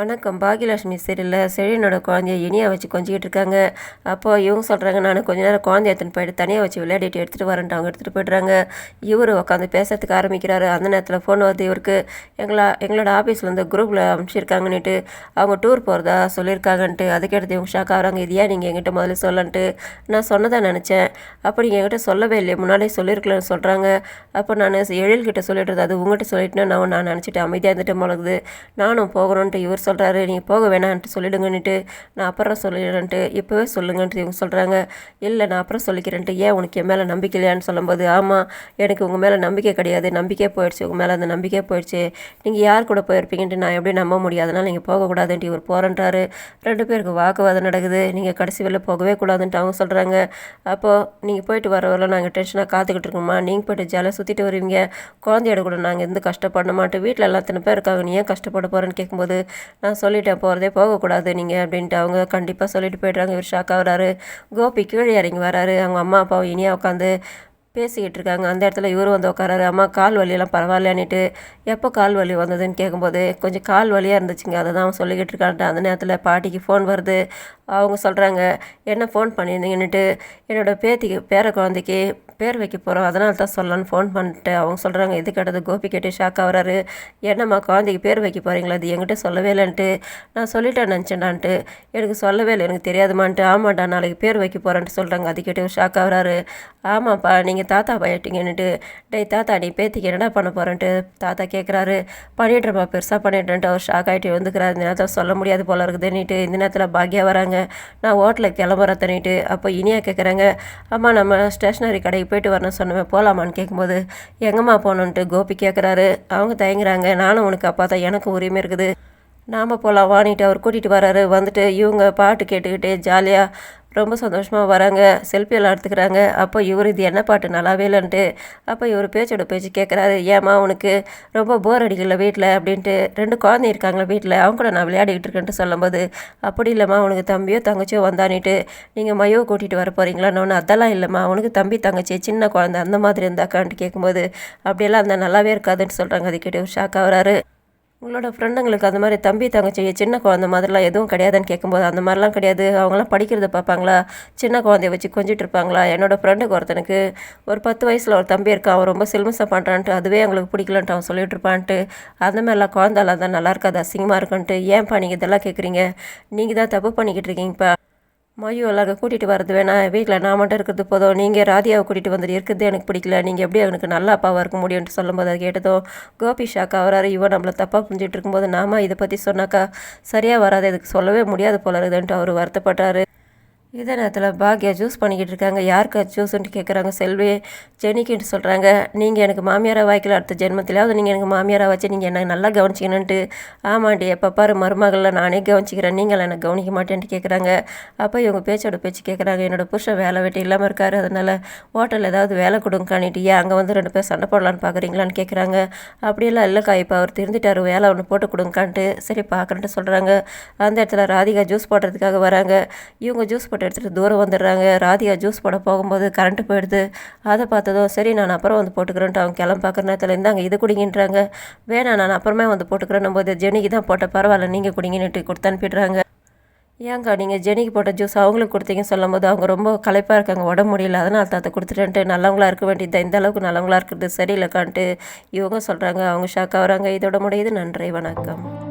வணக்கம். பாகியலட்சுமி சரியில்லை செழியனோட குழந்தைய இனியாக வச்சு கொஞ்சிக்கிட்டு இருக்காங்க. அப்போ இவங்க சொல்கிறாங்க நான் கொஞ்ச நேரம் குழந்தைய எடுத்துன்னு போயிட்டு தனியாக வச்சு விளையாடிட்டு எடுத்துகிட்டு வரேன்ட்டு அவங்க எடுத்துகிட்டு போய்ட்றாங்க. இவர் உட்காந்து பேசுறதுக்கு ஆரம்பிக்கிறாரு. அந்த நேரத்தில் ஃபோன் வருது இவருக்கு. எங்களா எங்களோட ஆஃபீஸில் வந்து குரூப்பில் அனுப்பிச்சிருக்காங்கன்னுட்டு அவங்க டூர் போகிறதா சொல்லியிருக்காங்கன்ட்டு. அதுக்கடுத்து இவங்க ஷாக் ஆகிறாங்க. இது ஏன் நீங்கள் எங்கிட்ட முதல்ல சொல்லன்ட்டு? நான் சொன்னதாக நினச்சேன். அப்போ நீங்கள் என்கிட்ட சொல்லவே இல்லையே. முன்னாடியே சொல்லியிருக்கலன்னு சொல்கிறாங்க அப்போ நான் எழில்கிட்ட சொல்லிட்டு அது உங்கள்கிட்ட சொல்லிட்டுனா நான் நான் நினச்சிட்டு அமைதியாக இருந்துட்டு முழகுது நானும் போகணுன்ட்டு இவர் சொல்கிறாரு நீங்கள் போக வேணான்ட்டு சொல்லிடுங்கன்னுட்டு நான் அப்புறம் சொல்லிடுறேன்ட்டு இப்போவே சொல்லுங்கன்ட்டு இவங்க சொல்கிறாங்க இல்லை நான் அப்புறம் சொல்லிக்கிறேன்ட்டு ஏன் உனக்கு என் மேலே நம்பிக்கை இல்லையான்னு சொல்லும்போது ஆமாம் எனக்கு உங்கள் மேலே நம்பிக்கை கிடையாது. நம்பிக்கையே போயிடுச்சு உங்கள் மேலே அந்த நம்பிக்கையே போயிடுச்சு. நீங்கள் யார் கூட போயிருப்பீங்கன்ட்டு நான் எப்படி நம்ப முடியாதுனால நீங்கள் போகக்கூடாதுன்ட்டு இவர் போகிறன்றாரு ரெண்டு பேருக்கு வாக்குவாதம் நடக்குது. நீங்கள் கடைசி வெளில போகவே கூடாதுன்ட்டு அவங்க சொல்கிறாங்க அப்போது நீங்கள் போயிட்டு வர வரல நாங்கள் டென்ஷனாக காத்துக்கிட்டு இருக்கோமா நீங்கள் போய்ட்டு ஜாலியாக சுற்றிட்டு வருவீங்க. குழந்தையோட கூட நாங்கள் எந்த கஷ்டப்பட மாட்டோம். வீட்டில் எல்லாத்தனை பேர் இருக்காங்க? நீ ஏன் கஷ்டப்பட போகிறேன்னு கேட்கும்போது நான் சொல்லிட்டேன் போகிறதே போகக்கூடாது நீங்கள் அப்படின்ட்டு. அவங்க கண்டிப்பாக சொல்லிட்டு போய்ட்றாங்க. இவர் ஷாக் கோபி கீழே இறங்கி வராரு. அவங்க அம்மா அப்பாவும் இனியாக உட்காந்து பேசிக்கிட்டு இருக்காங்க அந்த இடத்துல இவரும் வந்து உட்காராரு அம்மா கால் வலியெல்லாம் பரவாயில்லன்னுட்டு எப்போ கால் வலி வந்ததுன்னு கேட்கும்போது கொஞ்சம் கால் வலியாக இருந்துச்சுங்க. அதை தான் அவன் சொல்லிக்கிட்டு இருக்கான்ட்டு அந்த நேரத்தில் பாட்டிக்கு ஃபோன் வருது. அவங்க சொல்கிறாங்க என்ன ஃபோன் பண்ணியிருந்தீங்கன்னுட்டு என்னோடய பேத்திக்கு பேர குழந்தைக்கு பேர் வைக்க போகிறோம் அதனால தான் சொல்லலான்னு ஃபோன் பண்ணிட்டு அவங்க சொல்கிறாங்க இது கேட்டது? கோபி கேட்டு ஷாக் ஆகிறாரு. என்னம்மா குழந்தைக்கு பேர் வைக்க போகிறீங்களா அது என்கிட்ட சொல்லவே இல்லைன்ட்டு நான் சொல்லிட்டேன் நினச்சேன்டான்ட்டு. எனக்கு சொல்லவே இல்லை. எனக்கு தெரியாதுமான்ட்டு. ஆமாண்டா நாளைக்கு பேர் வைக்க போகிறேன்ட்டு சொல்கிறாங்க அது கேட்டு ஷாக் ஆகிறாரு. ஆமாப்பா நீங்கள் தாத்தா பயிட்டீங்கன்னுட்டு டேய் தாத்தா நீ பேத்திக்கு என்னடா பண்ண போகிறேன்ட்டு தாத்தா கேட்குறாரு பண்ணிடுறப்பா பெருசாக பண்ணிடுறேன்ட்டு. அவர் ஷாக் ஆகிட்டு வந்துக்கிறார் இந்த நேரத்தில் சொல்ல முடியாது போல இருக்குதுன்னுட்டு இந்த நேரத்தில் பாக்கியா வராங்க. நான் ஹோட்டலுக்கு கிளம்புறேன் தண்ணிட்டு அப்போ இனியா கேட்குறாங்க அம்மா நம்ம ஸ்டேஷ்னரி கடைக்கு போயிட்டு வரணும் சொன்னேன் போகலாமான்னு கேட்கும்போது எங்கம்மா போகணுன்ட்டு கோபி கேட்குறாரு அவங்க தயங்குறாங்க. நானும் உனக்கு அப்பா தான். எனக்கும் உரிமை இருக்குது. நாம் போகலாம் வாணிட்டு அவர் கூட்டிகிட்டு வராரு. வந்துட்டு இவங்க பாட்டு கேட்டுக்கிட்டே ஜாலியாக ரொம்ப சந்தோஷமாக வராங்க செல்ஃபி எல்லாம் எடுத்துக்கிறாங்க. அப்போ இவர் இது என்ன பாட்டு? நல்லாவே இல்லைன்ட்டு. அப்போ இவர் பேச்சோட பேச்சு கேட்குறாரு ஏமா உனக்கு ரொம்ப போர் அடிக்கல வீட்டில் அப்படின்ட்டு. ரெண்டு குழந்தை இருக்காங்களா வீட்டில் அவங்க கூட நான் விளையாடிக்கிட்டு இருக்கேன்ட்டு சொல்லும்போது அப்படி இல்லைம்மா உனக்கு தம்பியோ தங்கச்சியோ வந்தானிட்டு நீங்கள் மையோ கூட்டிகிட்டு வர போகிறீங்களான்னு ஒன்று அதெல்லாம் இல்லைம்மா. உனக்கு தம்பி தங்கச்சி சின்ன குழந்தை அந்த மாதிரி இருந்தாக்கான்ட்டு கேட்கும்போது அப்படியெல்லாம் அந்த நல்லாவே இருக்காதுன்னு சொல்கிறாங்க அது கேட்டு ஷாக் ஆகிறாரு. உங்களோட ஃப்ரெண்டுங்களுக்கு அந்த மாதிரி தம்பி தங்கச்சி சின்ன குழந்த மாதிரிலாம் எதுவும் கிடையாதுன்னு கேட்கும்போது அந்த மாதிரிலாம் கிடையாது. அவங்களாம் படிக்கிறத பார்ப்பாங்களா? சின்ன குழந்தைய வச்சு கொஞ்சிட்டு இருப்பாங்களா? என்னோடய ஃப்ரெண்டுக்கு ஒருத்தனுக்கு ஒரு பத்து வயசில் ஒரு தம்பி இருக்கான் அவன் ரொம்ப சில்மஸாக பண்ணுறான்ட்டு அதுவே அவங்களுக்கு பிடிக்கலன்ட்டு அவன் சொல்லிட்டு இருப்பான்ட்டு அந்த மாதிரிலாம் குழந்தைலாம் தான் நல்லா இருக்காது? அசிங்கமாக இருக்குன்ட்டு. ஏன்ப்பா நீங்கள் இதெல்லாம் கேட்குறீங்க நீங்கள் தான் தப்பு பண்ணிக்கிட்டு இருக்கீங்கப்பா. மயு எல்லாம் கூட்டிகிட்டு வரது வேணாம் வீட்டில் நான் மட்டும் இருக்கிறது போதும். நீங்கள் ராதியாவை கூட்டிகிட்டு வந்துட்டு இருக்கிறது எனக்கு பிடிக்கல. நீங்கள் எப்படி எனக்கு நல்ல அப்பாவாக இருக்க முடியும்னு சொல்லும்போது அதை கேட்டதும் கோபி ஷாக் ஆகிறாரு இவன் நம்மளை தப்பாக புரிஞ்சிட்டு இருக்கும்போது நாம இதை பற்றி சொன்னாக்கா சரியாக வராது. இதுக்கு சொல்லவே முடியாது போல இருக்குதுன்ட்டு அவர் வருத்தப்பட்டார். இதே நேரத்தில் பாக்யா ஜூஸ் பண்ணிக்கிட்டு இருக்காங்க. யாருக்கு ஜூஸ்ன்ட்டு கேட்குறாங்க செல்வி ஜெனிக்கின்ட்டு சொல்கிறாங்க நீங்கள் எனக்கு மாமியாராக வாய்க்கல. அடுத்த ஜென்மத்திலாவது நீங்கள் எனக்கு மாமியாராக வச்சு நீங்கள் என்ன நல்லா கவனிச்சிக்கணுன்ட்டு ஆமாண்டி எப்போ பாரு மருமகளில் நானே கவனிச்சிக்கிறேன். நீங்கள் என்னை கவனிக்க மாட்டேன்ட்டு கேட்குறாங்க அப்போ இவங்க பேச்சோட பேச்சு கேட்குறாங்க என்னோட புருஷன் வேலை வெட்டி இல்லாமல் இருக்காரு. அதனால் ஹோட்டலில் ஏதாவது வேலை கொடுங்கானிட்டு ஏன் அங்கே வந்து ரெண்டு பேர் சண்டை போடலான்னு பார்க்குறீங்களான்னு கேட்குறாங்க அப்படியெல்லாம் இல்லைக்கா இப்போ அவர் திருந்திட்டார். வேலை ஒன்று போட்டு கொடுங்கான்ட்டு. சரி பார்க்குறேன்ட்டு சொல்கிறாங்க அந்த இடத்துல ராதிகா ஜூஸ் போடுறதுக்காக வராங்க. இவங்க ஜூஸ் போட்டு எடுத்துகிட்டு தூரம் வந்துடுறாங்க. ராதியா ஜூஸ் போட போகும்போது கரண்ட்டு போயிடுது. அதை பார்த்ததும் சரி நான் அப்புறம் வந்து போட்டுக்கிறேன்ட்டு அவங்க கிளம்ப பார்க்குற நேரத்தில் இருந்தாங்க இது குடிங்கின்றாங்க. வேணாம் நான் அப்புறமே வந்து போட்டுக்கிறேன்னும் போது ஜெனிக்கு தான் போட்ட பரவாயில்ல நீங்கள் குடிங்கன்னுட்டு கொடுத்து அனுப்பிடுறாங்க ஏங்கா நீங்கள் ஜெனிக்கு போட்ட ஜூஸ் அவங்களுக்கு கொடுத்தீங்கன்னு சொல்லும் போது அவங்க ரொம்ப களைப்பாக இருக்காங்க உடம்பு முடியல. அதனால் தாத்த கொடுத்துட்டேன்ட்டு நல்லவங்களா இருக்க வேண்டியது இந்த அளவுக்கு நல்லவங்களா இருக்கிறது சரியில்லைக்கான்ட்டு இவங்க சொல்கிறாங்க அவங்க ஷாக்காக வராங்க. இதோட முடியுது. நன்றி வணக்கம்.